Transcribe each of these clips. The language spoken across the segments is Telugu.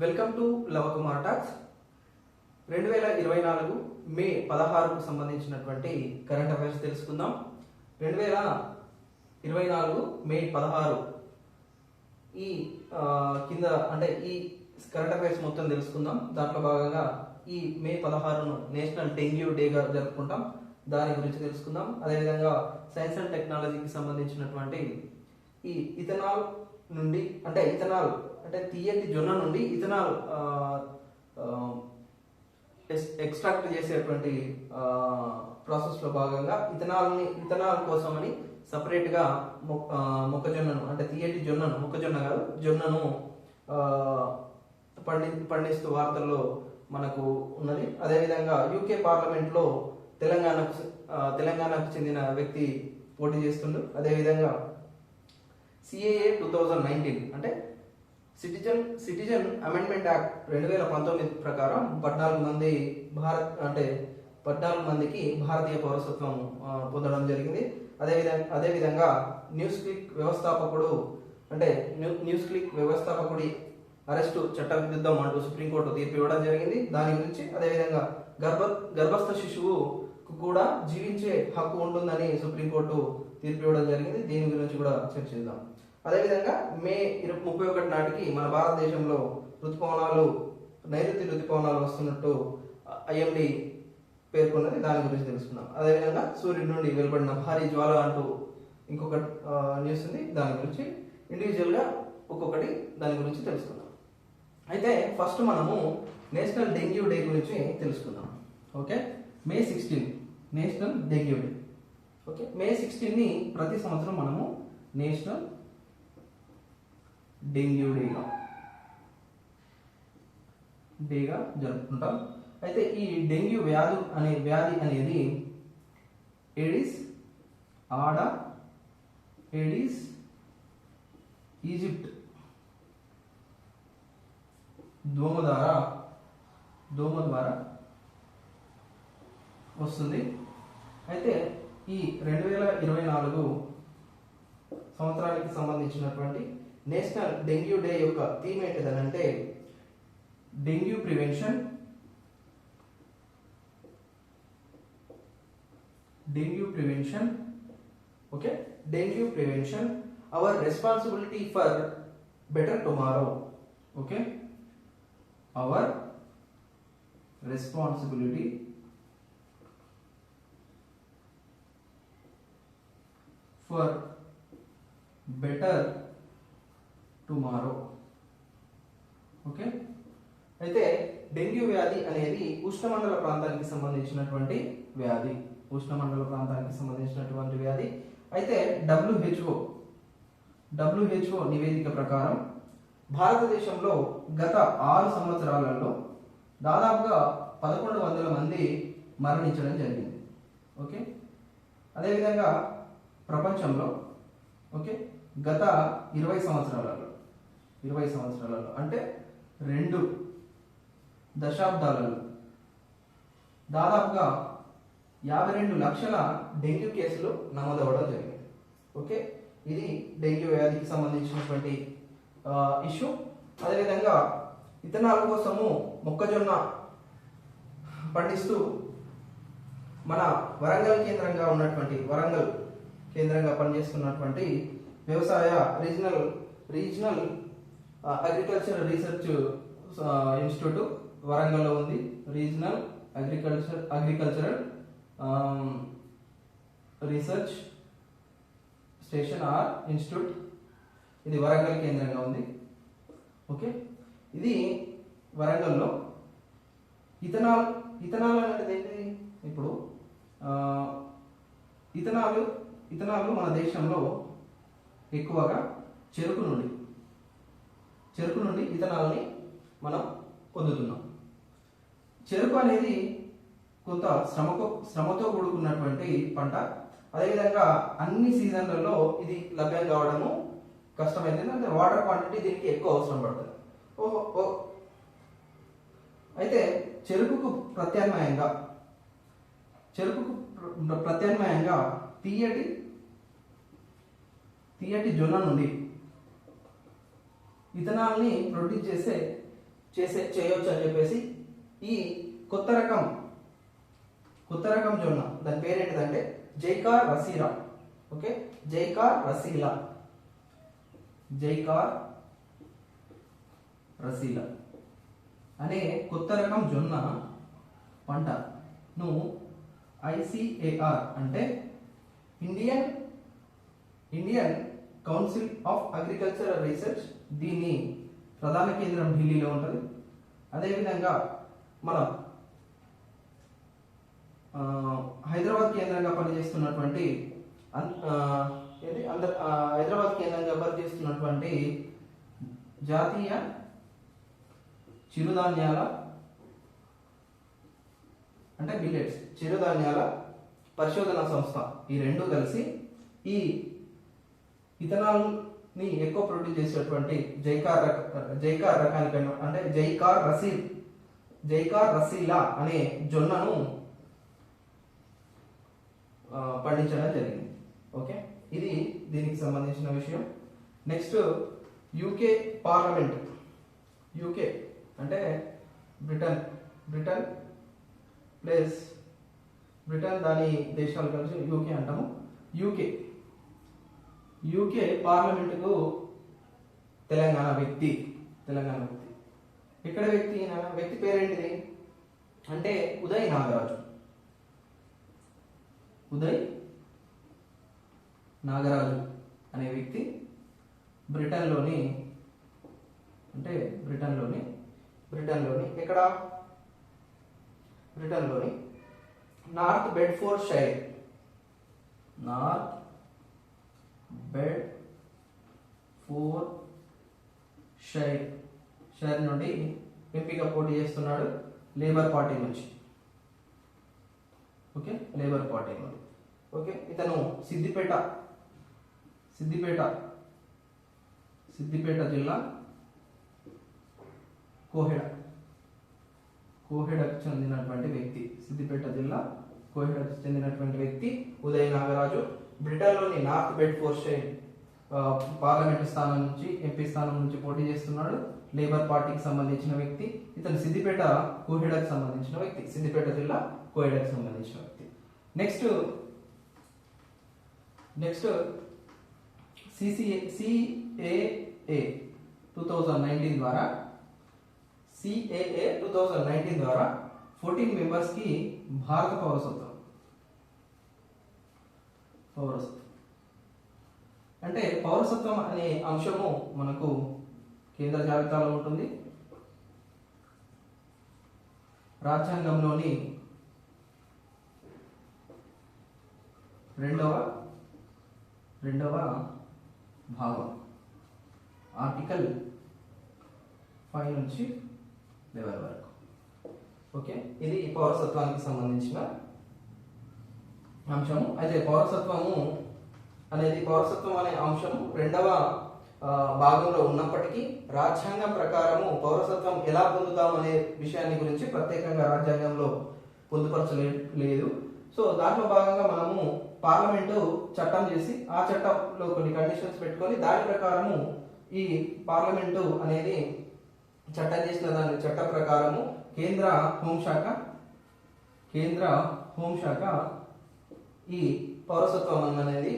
వెల్కమ్ టు లవకుమార్ టాక్స్ రెండు వేల ఇరవై నాలుగు మే పదహారుకు సంబంధించినటువంటి కరెంట్ అఫైర్స్ తెలుసుకుందాం. రెండు వేల ఇరవై నాలుగు మే పదహారు ఈ కింద అంటే ఈ కరెంట్ అఫైర్స్ మొత్తం తెలుసుకుందాం. దాంట్లో భాగంగా ఈ మే పదహారును నేషనల్ డెంగ్యూ డేగా జరుపుకుంటాం. దాని గురించి తెలుసుకుందాం. అదేవిధంగా సైన్స్ అండ్ టెక్నాలజీకి సంబంధించినటువంటి ఈ ఇథనాల్ నుండి అంటే ఇథనాల్ అంటే తీయటి జొన్న నుండి ఇథనాల్ ఎస్- ఎక్స్ట్రాక్ట్ చేసేటువంటి ప్రాసెస్లో భాగంగా ఇథనాల్ని ఇథనాల్ కోసమని సపరేట్గా మొక్కజొన్నను అంటే తీయటి జొన్నను మొక్కజొన్న కాదు జొన్నను పండి పండిస్తూ వార్తల్లో మనకు ఉన్నది. అదేవిధంగా యూకే పార్లమెంట్లో తెలంగాణకు తెలంగాణకు చెందిన వ్యక్తి పోటీ చేస్తుండు. అదేవిధంగా సిఏఏ టూ థౌజండ్ నైన్టీన్ అంటే సిటిజన్ సిటిజన్ అమెండ్మెంట్ యాక్ట్ రెండు వేల పంతొమ్మిది ప్రకారం పద్నాలుగు మంది భారత్ అంటే పద్నాలుగు మందికి భారతీయ పౌరసత్వం పొందడం జరిగింది. అదేవిధంగా అదేవిధంగా న్యూస్ క్లిక్ వ్యవస్థాపకుడు అంటే న్యూ- న్యూస్ క్లిక్ వ్యవస్థాపకుడి అరెస్టు చట్ట విరుద్ధం అంటూ సుప్రీంకోర్టు తీర్పు ఇవ్వడం జరిగింది. దాని గురించి అదేవిధంగా గర్భ గర్భస్థ శిశువుకు కూడా జీవించే హక్కు ఉంటుందని సుప్రీంకోర్టు తీర్పు ఇవ్వడం జరిగింది. దీని గురించి కూడా చర్చిద్దాం. అదేవిధంగా మే ఇరవై ముప్పై ఒకటి నాటికి మన భారతదేశంలో ఋతుపవనాలు నైరుతి ఋతుపవనాలు వస్తున్నట్టు ఐఎండి పేర్కొన్నది. దాని గురించి తెలుసుకుందాం. అదేవిధంగా సూర్యుడి నుండి వెలువడిన భారీ జ్వాల అంటూ ఇంకొక న్యూస్ ఉంది. దాని గురించి ఇండివిజువల్గా ఒక్కొక్కటి దాని గురించి తెలుసుకుందాం. అయితే ఫస్ట్ మనము నేషనల్ డెంగ్యూ డే గురించి తెలుసుకుందాం. Okay? May sixteen. National dengue day. Okay? May సిక్స్టీన్ని ప్రతి సంవత్సరం మనము నేషనల్ డెంగ్యూ డేగా. డేగా జరుపుకుంటాం. అయితే ఈ డెంగ్యూ వ్యాధి అనే వ్యాధి అనేది ఎడిస్ ఆడ ఎడిస్ ఈజిప్ట్ దోమ ద్వారా దోమ ద్వారా వస్తుంది. అయితే ఈ రెండు వేల ఇరవై నాలుగు సంవత్సరానికి సంబంధించినటువంటి నేషనల్ డెంగ్యూ డే యొక్క theme ఏంటిదనంటే dengue prevention dengue prevention okay? Dengue prevention our responsibility for better tomorrow okay? Our responsibility for better tomorrow. Okay? అయితే డెంగ్యూ వ్యాధి అనేది ఉష్ణమండల ప్రాంతానికి సంబంధించినటువంటి వ్యాధి. ఉష్ణమండల ప్రాంతానికి సంబంధించినటువంటి వ్యాధి. అయితే డబ్ల్యూహెచ్ఓ డబ్ల్యూహెచ్ఓ నివేదిక ప్రకారం భారతదేశంలో గత ఆరు సంవత్సరాలలో దాదాపుగా పదకొండు వందల మంది మరణించడం జరిగింది. ఓకే? అదేవిధంగా ప్రపంచంలో ఓకే గత ఇరవై సంవత్సరాలలో ఇరవై సంవత్సరాలలో. అంటే రెండు దశాబ్దాలలో. దాదాపుగా యాభై రెండు లక్షల డెంగ్యూ కేసులు నమోదవడం జరిగింది. ఓకే? ఇది డెంగ్యూ వ్యాధికి సంబంధించినటువంటి ఇష్యూ. అదేవిధంగా ఇథనాల్ కోసము మొక్కజొన్న పండిస్తూ మన వరంగల్ కేంద్రంగా ఉన్నటువంటి వరంగల్ కేంద్రంగా పనిచేస్తున్నటువంటి వ్యవసాయ regional regional agriculture research institute వరంగల్లో ఉంది. Regional agriculture agricultural research station or institute ఇది వరంగల్ కేంద్రంగా ఉంది. ఓకే ఇది వరంగల్లో. ఇథనాల్ ఇథనాల్ అనేది ఏంటి? ఇప్పుడు ఇథనాలు ఇథనాలు మన దేశంలో ఎక్కువగా చెరుకు నుండి చెరుకు నుండి ఇథనాల్ని మనం పొందుతున్నాం. చెరుకు అనేది కొంత శ్రమకు శ్రమతో కూడుకున్నటువంటి పంట. అదేవిధంగా అన్ని సీజన్లలో ఇది లభ్యం కావడము కష్టమైంది. అంటే వాటర్ క్వాంటిటీ దీనికి ఎక్కువ అవసరం పడుతుంది. ఓ ఓ. అయితే చెరుకుకు ప్రత్యామ్నాయంగా చెరుకుకు ప్రత్యామ్నాయంగా తీయటి తీయటి జొన్న నుండి ఇథనాల్ని ప్రొడ్యూస్ చేసే చేసే చేయొచ్చు అని చెప్పేసి ఈ కొత్త రకం కొత్త రకం జొన్న దాని పేరేంటిదంటే జైకార్ రసీలా ఓకే? జైకార్ రసీలా జైకార్ రసీలా అనే కొత్త రకం జొన్న పంటను ఐసిఏఆర్ అంటే Indian Indian council of agricultural research దీని ప్రధాన కేంద్రం ఢిల్లీలో ఉంటుంది. అదేవిధంగా మన హైదరాబాద్ కేంద్రంగా పనిచేస్తున్నటువంటి హైదరాబాద్ కేంద్రంగా పనిచేస్తున్నటువంటి జాతీయ చిరుధాన్యాల అంటే మిల్లెట్స్ చిరుధాన్యాల పరిశోధన సంస్థ ఈ రెండు కలిసి ఈ ఇథనాల్ ని ఎక్కువ ప్రొడ్యూస్ చేసేటువంటి జైకార్ రక జైకార్ రకానికి అంటే జైకార్ రసీల్ జైకార్ రసీలా అనే జొన్నను పండించడం జరిగింది. ఓకే? ఇది దీనికి సంబంధించిన విషయం. నెక్స్ట్ యూకే పార్లమెంట్ యూకే అంటే బ్రిటన్ బ్రిటన్ ప్లస్ బ్రిటన్ దాని దేశాలు కలిసి యూకే అంటాము. యూకే యూకే పార్లమెంటుకు తెలంగాణ వ్యక్తి తెలంగాణ వ్యక్తి. ఇక్కడ వ్యక్తి ఈయన? వ్యక్తి పేరేంటిది? అంటే ఉదయ్ నాగరాజు. ఉదయ్ నాగరాజు అనే వ్యక్తి బ్రిటన్లోని అంటే బ్రిటన్లోని బ్రిటన్లోని ఎక్కడ? బ్రిటన్లోని north Bedfordshire north Bedfordshire shire నుండి ఎంపిక పోటీ చేస్తున్నాడు లేబర్ పార్టీ నుంచి. ఓకే? లేబర్ పార్టీ నుండి. ఓకే? ఇతను సిద్దిపేట సిద్దిపేట సిద్దిపేట జిల్లా కోహెడ. కోహెడకు చెందినటువంటి వ్యక్తి సిద్దిపేట జిల్లా కోహెడకు చెందినటువంటి వ్యక్తి ఉదయ నాగరాజు. బ్రిటన్లోని నార్త్ బెడ్ షైర్ పార్లమెంట్ స్థానం నుంచి ఎంపీ స్థానం నుంచి పోటీ చేస్తున్నాడు. లేబర్ పార్టీకి సంబంధించిన వ్యక్తి. ఇతను సిద్దిపేట కోహెడకు సంబంధించిన వ్యక్తి. సిద్దిపేట జిల్లా కోహెడకు సంబంధించిన వ్యక్తి. Next next CCA CAA two thousand nineteen ద్వారా సిఏఏ టూ థౌజండ్ నైన్టీన్ ద్వారా ఫోర్టీన్ మెంబర్స్కి భారత పౌరసత్వం. పౌరసత్వం. అంటే పౌరసత్వం అనే అంశము మనకు కేంద్ర జాబితాలో ఉంటుంది. రాజ్యాంగంలోని రెండవ రెండవ భాగం ఆర్టికల్ ఫైవ్ నుంచి లెవెన్ వరకు. ఓకే? ఇది పౌరసత్వానికి సంబంధించిన అంశము. అయితే పౌరసత్వము అనేది పౌరసత్వం అనే అంశము రెండవ భాగంలో ఉన్నప్పటికీ రాజ్యాంగం ప్రకారము పౌరసత్వం ఎలా పొందుతాం అనే విషయాన్ని గురించి ప్రత్యేకంగా రాజ్యాంగంలో పొందుపరచలేదు. సో దాంట్లో భాగంగా మనము పార్లమెంటు చట్టం చేసి ఆ చట్టంలో కొన్ని కండిషన్స్ పెట్టుకొని దాని ప్రకారము ఈ పార్లమెంటు అనేది చట్టం చేసిన దాని చట్ట ప్రకారము కేంద్ర హోంశాఖ కేంద్ర హోంశాఖ ఈ పౌరసత్వం అనేది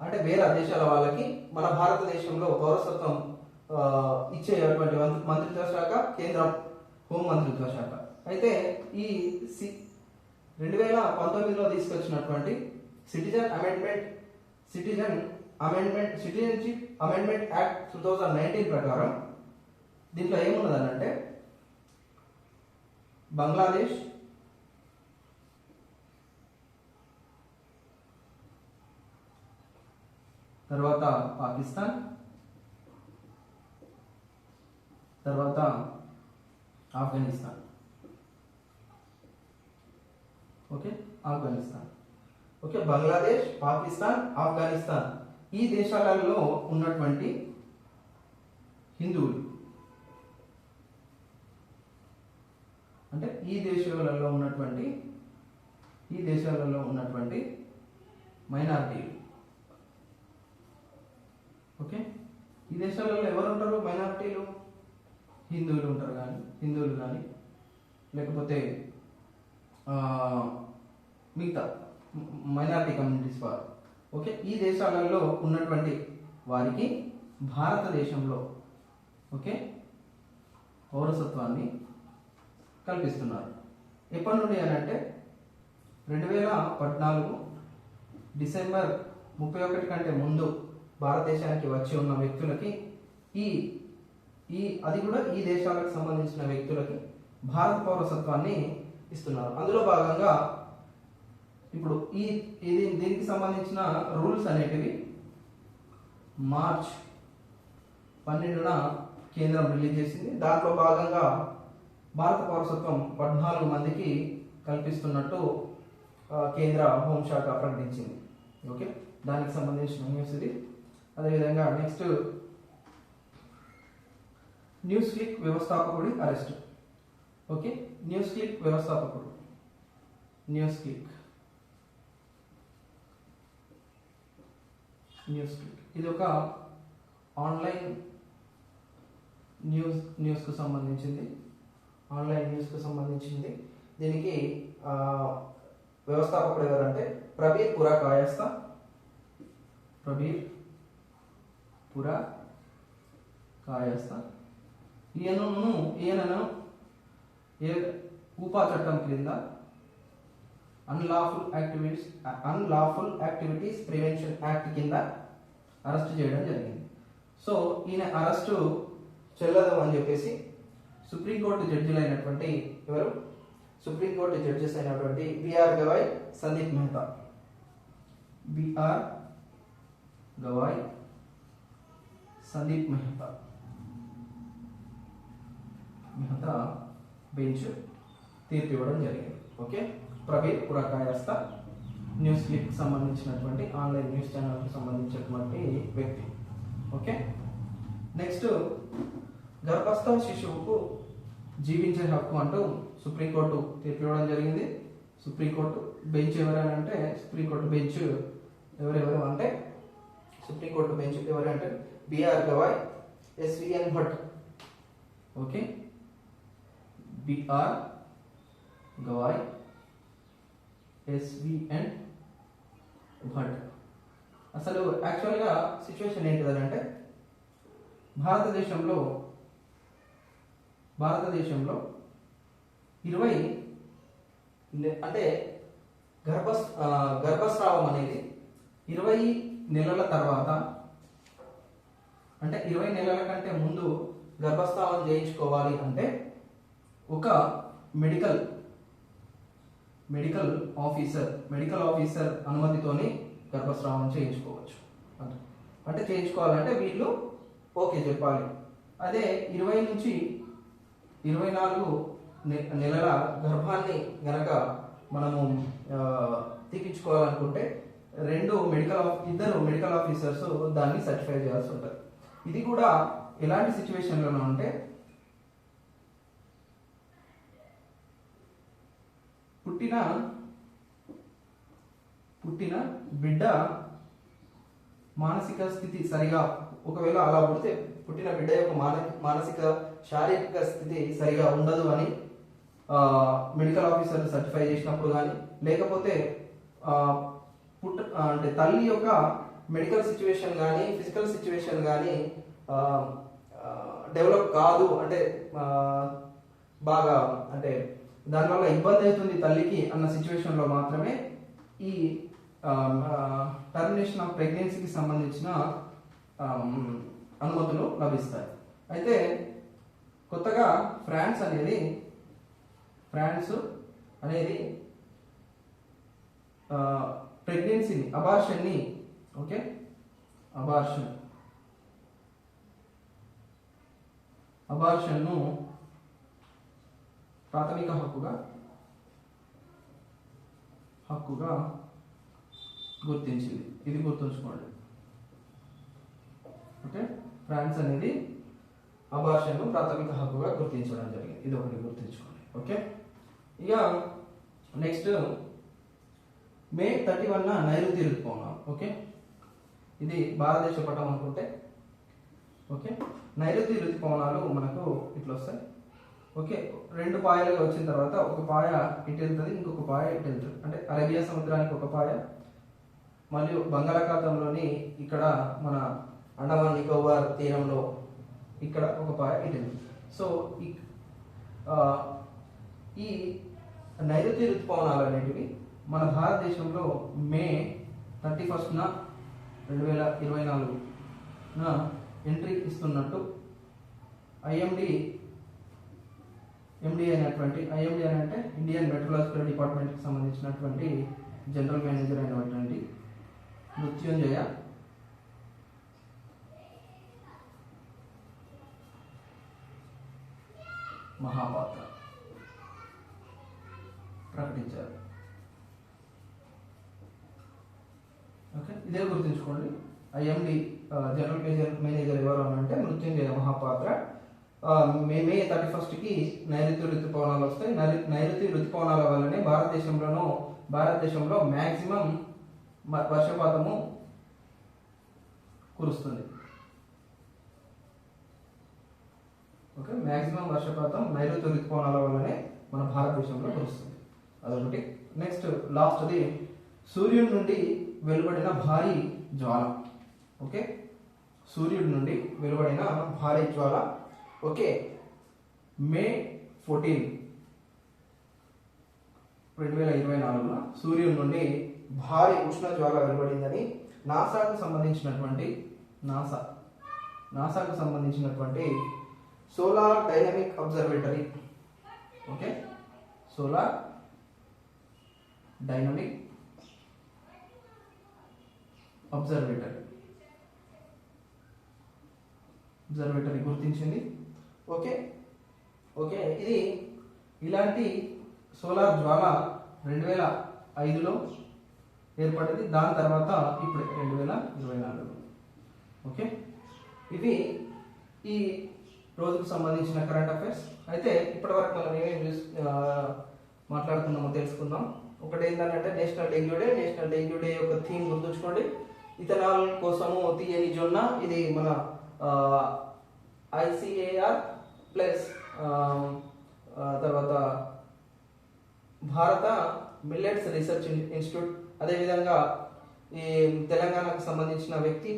అంటే వేరే దేశాల వాళ్ళకి మన భారతదేశంలో పౌరసత్వం ఇచ్చేటువంటి మంత్రిత్వ శాఖ కేంద్ర హోం మంత్రిత్వ శాఖ. అయితే ఈ సి రెండు వేల పంతొమ్మిదిలో తీసుకొచ్చినటువంటి citizen amendment citizen amendment citizenship amendment act two thousand nineteen ప్రకారం దీంట్లో ఏమున్నదనంటే బంగ్లాదేశ్ తర్వాత పాకిస్తాన్ తర్వాత ఆఫ్ఘనిస్తాన్. ఓకే ఆఫ్ఘనిస్తాన్. ఓకే బంగ్లాదేశ్ పాకిస్తాన్ ఆఫ్ఘనిస్తాన్. ఈ దేశాలలో ఉన్నటువంటి హిందువులు అంటే ఈ దేశాలలో ఉన్నటువంటి ఈ దేశాలలో ఉన్నటువంటి మైనారిటీలు. ఓకే? ఈ దేశాలలో ఎవరు ఉంటారు? మైనారిటీలు? హిందువులు ఉంటారు కానీ హిందువులు కానీ లేకపోతే మిగతా మైనారిటీ కమ్యూనిటీస్ వారు. ఓకే? ఈ దేశాలలో ఉన్నటువంటి వారికి భారతదేశంలో ఓకే పౌరసత్వాన్ని కల్పిస్తున్నారు. ఎప్పటి నుండి అని అంటే రెండు వేల పద్నాలుగు డిసెంబర్ ముప్పై ఒకటి కంటే ముందు భారతదేశానికి వచ్చి ఉన్న వ్యక్తులకి ఈ ఈ అది కూడా ఈ దేశాలకు సంబంధించిన వ్యక్తులకి భారత పౌరసత్వాన్ని ఇస్తున్నారు. అందులో భాగంగా ఇప్పుడు ఈ ఇది దీనికి సంబంధించిన రూల్స్ అనేటివి మార్చ్ పన్నెండున కేంద్రం రిలీజ్ చేసింది. దాంట్లో భాగంగా భారత పౌరసత్వం పద్నాలుగు మందికి కల్పిస్తున్నట్టు కేంద్ర హోంశాఖ ప్రకటించింది. ఓకే? దానికి సంబంధించిన న్యూస్ ఇది. అదేవిధంగా నెక్స్ట్ న్యూస్ క్లిక్ వ్యవస్థాపకుడి అరెస్ట్ ఓకే న్యూస్ క్లిక్ వ్యవస్థాపకుడు. న్యూస్ క్లిక్ న్యూస్ క్లిక్ ఇది ఒక ఆన్లైన్ న్యూస్ న్యూస్కు సంబంధించింది. ఆన్లైన్ న్యూస్కు సంబంధించింది. దీనికి వ్యవస్థాపకుడు ఎవరంటే ప్రబీర్ పురా కాయస్థ ప్రబీర్ పురా కాయస్థ. ఈయనను ఈయనను ఏ ఊపా చట్టం క్రింద unlawful activities unlawful activities prevention act కింద అరెస్ట్ చేయడం జరిగింది. సో ఈయన అరెస్టు చెల్లదు అని చెప్పేసి సుప్రీంకోర్టు జడ్జిలు అయినటువంటి ఎవరు? సుప్రీంకోర్టు జడ్జెస్ అయినటువంటి BR Gavai Sandeep Mehta. BR Gavai Sandeep Mehta. Mehta bench తీర్పు ఇవ్వడం జరిగింది. Okay? Prabir Purkayastha news click సంబంధించినటువంటి ఆన్లైన్ న్యూస్ ఛానల్కి సంబంధించినటువంటి వ్యక్తి. ఓకే? నెక్స్ట్ గర్భస్థ శిశువుకు జీవించే హక్కు అంటూ సుప్రీంకోర్టు తీర్పు ఇవ్వడం జరిగింది. సుప్రీంకోర్టు బెంచ్ ఎవరైనా అంటే సుప్రీంకోర్టు బెంచ్ ఎవరెవరు అంటే సుప్రీంకోర్టు బెంచ్ ఎవరంటే BR Gavai SVN Bhatt okay BR Gavai SVN Bhatt అసలు యాక్చువల్గా సిచ్యువేషన్ ఏంటిదంటే భారతదేశంలో భారతదేశంలో ఇరవై నె- అంటే గర్భ గర్భస్రావం అనేది ఇరవై నెలల తర్వాత అంటే ఇరవై నెలల కంటే ముందు గర్భస్రావం చేయించుకోవాలి అంటే ఒక medical medical officer medical officer అనుమతితోని గర్భస్రావం చేయించుకోవచ్చు. అంటే చేయించుకోవాలంటే వీళ్ళు ఓకే చెప్పాలి. అదే ఇరవై నుంచి ఇరవై నాలుగు నె- నెలల గర్భాన్ని గనక మనము తీపించుకోవాలనుకుంటే రెండు మెడికల్ ఆఫ్ ఇద్దరు మెడికల్ ఆఫీసర్స్ దాన్ని సర్టిఫై చేయాల్సి ఉంటుంది. ఇది కూడా ఎలాంటి సిచ్యువేషన్లోనూ ఉంటే పుట్టిన పుట్టిన బిడ్డ మానసిక స్థితి సరిగా ఒకవేళ అలా పుడితే పుట్టిన బిడ్డ యొక్క మాన మానసిక శారీరక స్థితి సరిగా ఉండదు అని మెడికల్ ఆఫీసర్ సర్టిఫై చేసినప్పుడు కానీ లేకపోతే పుట్ట అంటే తల్లి యొక్క మెడికల్ సిచ్యువేషన్ కానీ ఫిజికల్ సిచ్యువేషన్ కానీ డెవలప్ కాదు. అంటే బాగా అంటే దానివల్ల ఇబ్బంది అవుతుంది తల్లికి అన్న సిచ్యువేషన్లో మాత్రమే ఈ టర్మినేషన్ ఆఫ్ ప్రెగ్నెన్సీకి సంబంధించిన అనుమతులు లభిస్తాయి. అయితే కొత్తగా ఫ్రాన్స్ అనేది ఫ్రాన్స్ అనేది ప్రెగ్నెన్సీని అబార్షన్ని ఓకే అబార్షన్ అబార్షన్ను ప్రాథమిక హక్కుగా హక్కుగా గుర్తించింది ఇది గుర్తుంచుకోండి ఓకే ఫ్రాన్స్ అనేది అబార్షన్ను ప్రాథమిక హక్కుగా గుర్తించడం జరిగింది ఇది ఒకటి గుర్తుంచుకోండి ఓకే ఇక నెక్స్ట్ మే థర్టీ వన్ నైరుతి ఋతుపవనం ఓకే ఇది భారతదేశ పటం అనుకుంటే. ఓకే? నైరుతి ఋతుపవనాలు మనకు ఇట్లా వస్తాయి ఓకే? రెండు పాయలుగా వచ్చిన తర్వాత ఒక పాయ ఇటు వెళ్తుంది ఇంకొక పాయ ఇటు వెళ్తుంది. అంటే అరేబియా సముద్రానికి ఒక పాయ మరియు బంగాళాఖాతంలోని ఇక్కడ మన అండమాన్ నికోబార్ తీరంలో ఇక్కడ ఒక పాయ ఇటు వెళ్తుంది. సో ఈ ఈ నైరుతి ఋతుపవనాలు అనేటివి మన భారతదేశంలో మే థర్టీ ఫస్ట్న రెండు వేల ఇరవై నాలుగున ఎంట్రీ ఇస్తున్నట్టు ఐఎండి ఎండి అనేటువంటి ఐఎండి అని అంటే ఇండియన్ మెట్రలాజికల్ డిపార్ట్మెంట్కి సంబంధించినటువంటి జనరల్ మేనేజర్ అయినటువంటి మృత్యుంజయ. మహాపాత్ర ప్రకటించారు. ఓకే? ఇదే గుర్తుంచుకోండి. ఐఎండి జనరల్ మేనేజర్ మేనేజర్ ఎవరు అని అంటే మృత్యుంజయ మహాపాత్ర. మే మే థర్టీ ఫస్ట్కి నైరుతి ఋతుపవనాలు వస్తాయి. నైరు నైరుతి ఋతుపవనాల వల్లనే భారతదేశంలోనూ భారతదేశంలో మ్యాక్సిమం వర్షపాతము కురుస్తుంది. ఓకే? మ్యాక్సిమం వర్షపాతం నైరుతి ఋతుపవనాల వల్లనే మన భారతదేశంలో కురుస్తుంది. అదొకటి. నెక్స్ట్ లాస్ట్ది సూర్యుడి నుండి వెలువడిన భారీ జ్వాల. ఓకే? సూర్యుడి నుండి వెలువడిన భారీ జ్వాల. ఓకే? May fourteen. రెండు వేల ఇరవై నాలుగున సూర్యుడి నుండి భారీ ఉష్ణ జ్వాల వెలువడిందని నాసాకు సంబంధించినటువంటి నాసా. నాసాకు సంబంధించినటువంటి solar dynamic observatory. Okay? Solar dynamic observatory observatory గుర్తించింది. ఓకే. ఓకే. ఇది ఇలాంటి సోలార్ జ్వాల రెండు వేల ఐదులో ఏర్పడింది. దాని తర్వాత ఇప్పుడు రెండు వేల ఇరవై నాలుగు ఓకే. ఇవి ఈ రోజుకు సంబంధించిన కరెంట్ అఫైర్స్. అయితే ఇప్పటివరకు మనం ఏమేమి చూస్ మాట్లాడుకున్నామో తెలుసుకుందాం. ఒకటి ఏంటంటే national dengue day. National dengue day యొక్క థీమ్ గుర్తుంచుకోండి. ఇథనాల్ కోసము తీయని జొన్న ఇది మన ఐసిఏఆర్ ప్లస్ తర్వాత భారత మిల్లెట్స్ రీసెర్చ్ ఇన్స్టిట్యూట్. అదేవిధంగా ఈ తెలంగాణకు సంబంధించిన వ్యక్తి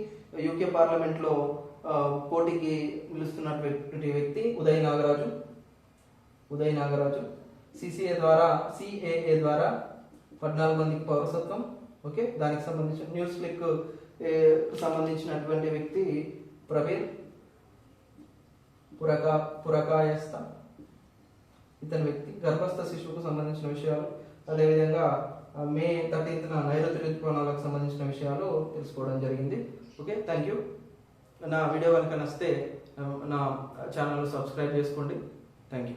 యూకే పార్లమెంట్లో పోటీకి పిలుస్తున్నటువంటి వ్యక్తి ఉదయ్ నాగరాజు. ఉదయ్ నాగరాజు సిసిఏ ద్వారా సిఏఏ ద్వారా పద్నాలుగు మందికి పౌరసత్వం. ఓకే? దానికి సంబంధించిన న్యూస్ క్లిక్ సంబంధించినటువంటి వ్యక్తి ప్రవీణ్ పురకా పురకాయస్థ. ఇతని వ్యక్తి గర్భస్థ శిశువుకు సంబంధించిన విషయాలు అదేవిధంగా మే థర్టీన్త్న నైరుతి ఋతుపవనాలకు సంబంధించిన విషయాలు తెలుసుకోవడం జరిగింది. ఓకే? Thank you. నా వీడియో కనుక నచ్చితే నా ఛానల్ సబ్స్క్రైబ్ చేసుకోండి. Thank you.